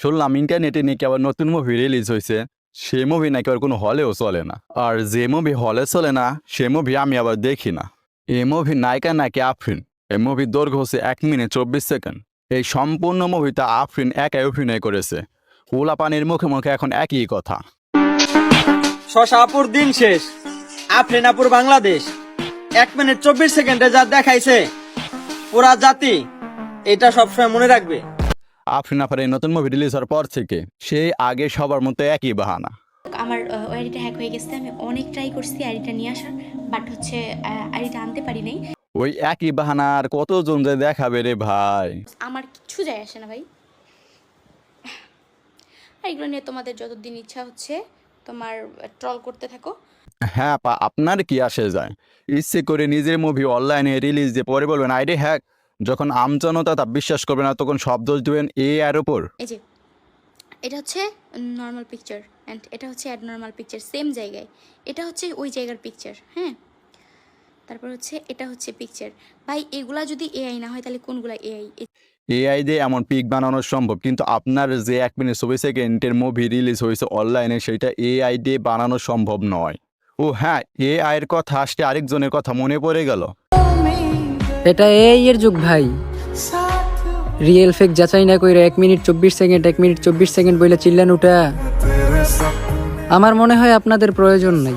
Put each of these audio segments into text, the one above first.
শুনলাম ইন্টারনেটে নাকি আবার নতুন মুভি রিলিজ হয়েছে সে মুভি নাকি আবার কোনো হলেও চলে না। আর যে মুভি হলে চলে না, সে মুভি আমি আবার দেখি না। এই মুভির নায়িকা নাকি আফরিন? এই মুভির দৈর্ঘ্য হচ্ছে এক মিনিট চব্বিশ সেকেন্ড এই সম্পূর্ণ মুভিটা আফরিন একাই অভিনয় করেছে। পানির মুখে মুখে এখন একই কথা। শশাপুর দিন শেষ। আফরিনাপুর বাংলাদেশ। এক মিনিট চব্বিশ সেকেন্ডে যা দেখাইছে, পুরা জাতি, এটা সবসময় মনে রাখবে। আফরিন আফার এই নতুন মুভি রিলিজ হওয়ার পর থেকে সেই আগে সবার মতো একই বাহানা। আমার আইডিটা হ্যাক হয়ে গেছে। আমি অনেক ট্রাই করছি আইডিটা নিয়ে আসার বাট হচ্ছে আইডিটা আনতে পারি নাই। ওই একই বাহানা আর কতজন যে দেখাবে রে ভাই? আমার কিচ্ছু যায় আসে না ভাই। এগুলো নিয়ে তোমাদের যতদিন ইচ্ছা হচ্ছে তোমার ট্রল করতে থাকো। হ্যাঁ আপনার কি আসে যায়? ইচ্ছে করে নিজের মুভি অনলাইনে রিলিজ দিয়ে পরে বলবেন আইডি হ্যাক যখন আমজনতা তা বিশ্বাস করবে না তখন সব দোষ দেবেন এ আর ওপর এই যে এটা হচ্ছে নর্মাল পিকচার অ্যান্ড এটা হচ্ছে অ্যাড নর্মাল পিকচার সেম জায়গায়। এটা হচ্ছে ওই জায়গার পিকচার হ্যাঁ? তারপর হচ্ছে এটা হচ্ছে পিকচার ভাই এগুলা যদি এআই না হয় তাহলে কোনগুলা এআই এআই দিয়ে এমন পিক বানানো সম্ভব কিন্তু আপনার যে এক মিনিট চব্বিশ সেকেন্ডের মুভি রিলিজ হয়েছে অনলাইনে সেটা এআই দিয়ে বানানো সম্ভব নয়। ও হ্যাঁ এআই এর কথা আসতে আরেকজনের কথা মনে পড়ে গেল। এটা এই এর যুগ, ভাই। রিয়েল ফেক যাচাই না কইরা এক মিনিট চব্বিশ সেকেন্ড, এক মিনিট চব্বিশ সেকেন্ড বইলে চিল্লান উঠা। আমার মনে হয় আপনাদের প্রয়োজন নাই।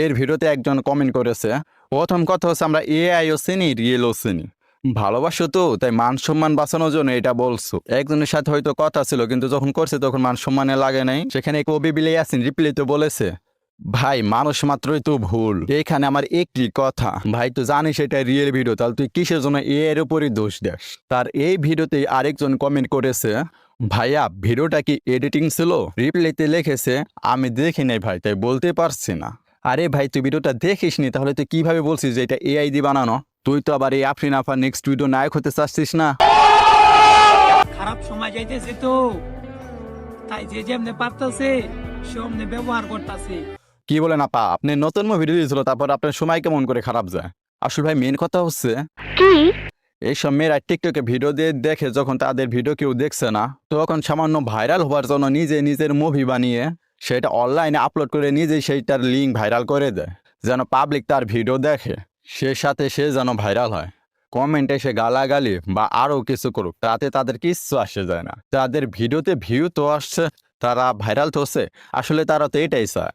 এর ভিডিওতে একজন কমেন্ট করেছে, প্রথম কথা হচ্ছে আমরা এআইও চিনি রিয়েলও চিনি। ভালোবাসো তো, তাই মান সম্মান বাঁচানোর জন্য এটা বলছো। একজনের সাথে হয়তো কথা ছিল, কিন্তু যখন করছে তখন মান সম্মানে লাগে নাই। সেখানে কবি বিলে আসেন রিপ্লেতে বলেছে ভাই, মানুষ মাত্রই তো ভুল। এখানে আমার একটি কথা। ভাই, তো জানিস এটা রিয়েল ভিডিও তাহলে তুই কিসের জন্য এর উপরই দোষ দেস? তার এই ভিডিওতে আরেকজন কমেন্ট করেছে, ভাইয়া ভিডিওটা কি এডিটিং ছিল? রিপ্লেতে লিখেছে, আমি দেখি নাই ভাই, তাই বলতে পারছি না। আরে ভাই, তুই ভিডিওটা দেখিস নি তাহলে তুই কীভাবে বলছিস যে এটা এআই দিয়ে বানানো? তুই তো আবার এই আফরিন আফার নেক্সট ভিডিও নায়ক হতে চাচ্ছিস না। খারাপ সময় যাইতেছে তো। তাই যে যেমনে পারতেছে, সেমনে ব্যবহার করতেছে। কি বলেন আপা? আপনি নতুন মুভি রিলিজ হলো তারপর আপনার সময় কেমন করে খারাপ যায়? আসলে ভাই মেন কথা হচ্ছে কি? এইসব মেয়েরা টিকটকে ভিডিও দিয়ে দেখে যখন তাদের ভিডিও কেউ দেখছে না তখন সামান্য ভাইরাল হওয়ার জন্য নিজে নিজের মুভি বানিয়ে সেটা অনলাইনে আপলোড করে নিজেই সেইটার লিঙ্ক ভাইরাল করে দেয় যেন পাবলিক তার ভিডিও দেখে সে সাথে সে যেন ভাইরাল হয়। কমেন্টে সে গালাগালি বা আরও কিছু করুক তাতে তাদের কিচ্ছু আসে যায় না। তাদের ভিডিওতে ভিউ তো আসছে তারা ভাইরাল তো হচ্ছে আসলে তারা তো এটাই চায়।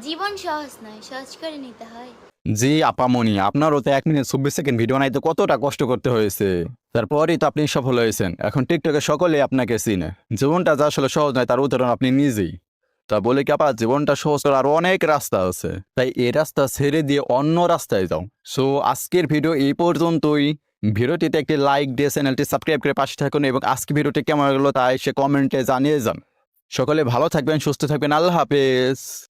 জীবন সহজ নয়, সহজ করে নিতে হয়। জি, আপামনি। আপনারও তো এক মিনিট চব্বিশ সেকেন্ড ভিডিও নাইতে কতটা কষ্ট করতে হয়েছে? তারপরেই তো আপনি সফল হয়েছেন। এখন টিকটকে সকলে আপনাকে চিনে। জীবনটা যা আসলে সহজ নয়, তার উদাহরণ আপনি নিজেই। তা বলে কি আপা, জীবনটা সহজ করার আরও অনেক রাস্তা আছে। তাই এই রাস্তা ছেড়ে দিয়ে অন্য রাস্তায় যাও। সো, আজকের ভিডিও এই পর্যন্তই। ভিডিওটিতে একটি লাইক দিয়ে চ্যানেলটি সাবস্ক্রাইব করে পাশে থাকুন এবং আজকে ভিডিওটি কেমন লাগল তা এসে কমেন্টে জানিয়ে যান। সকলে ভালো থাকবেন, সুস্থ থাকবেন, আল্লাহ হাফেজ।